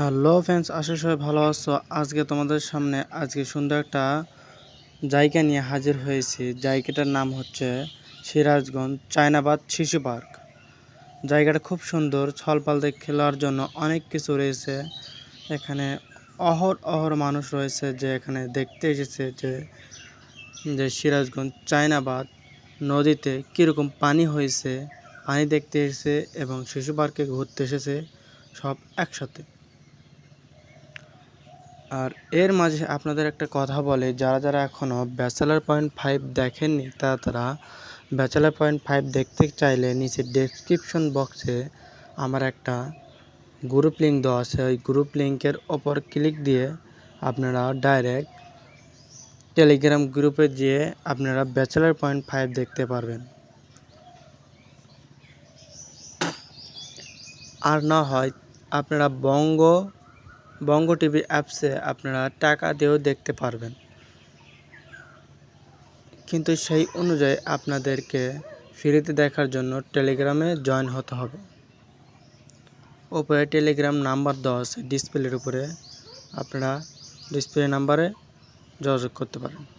Hello friends, আশা সবাই ভালো আছো। আজকে তোমাদের সামনে আজকে সুন্দর একটা জায়গা নিয়ে হাজির হয়েছি। জায়গাটার নাম হচ্ছে সিরাজগঞ্জ চায়নাবাদ শিশু পার্ক। জায়গাটা খুব সুন্দর ছলপালতে খেলার জন্য অনেক কিছু রয়েছে। এখানে অহর অহর মানুষ রয়েছে যে এখানে দেখতে এসেছে যে যে সিরাজগঞ্জ চায়নাবাদ নদীতে কীরকম পানি হয়েছে, পানি দেখতে এসেছে এবং শিশু পার্কে ঘুরতে এসেছে সব একসাথে। আর এর মাঝে আপনাদের একটা কথা বলে, যারা যারা এখনও ব্যাচেলার পয়েন্ট ফাইভ দেখেননি তারা তারা ব্যাচেলার পয়েন্ট ফাইভ দেখতে চাইলে নিচে ডেসক্রিপশন বক্সে আমার একটা গ্রুপ লিঙ্ক দেওয়া আছে। ওই গ্রুপ লিঙ্কের ওপর ক্লিক দিয়ে আপনারা ডাইরেক্ট টেলিগ্রাম গ্রুপে গিয়ে আপনারা ব্যাচেলার পয়েন্ট ফাইভ দেখতে পারবেন। আর না হয় আপনারা বঙ্গ বঙ্গ টিভি অ্যাপসে আপনারা টাকা দিয়েও দেখতে পারবেন। কিন্তু সেই অনুযায়ী আপনাদেরকে ফ্রিতে দেখার জন্য টেলিগ্রামে জয়েন হতে হবে। ওপরে টেলিগ্রাম নাম্বার দেওয়া আছে, ডিসপ্লের উপরে। আপনারা ডিসপ্লে নাম্বারে যোগাযোগ করতে পারেন।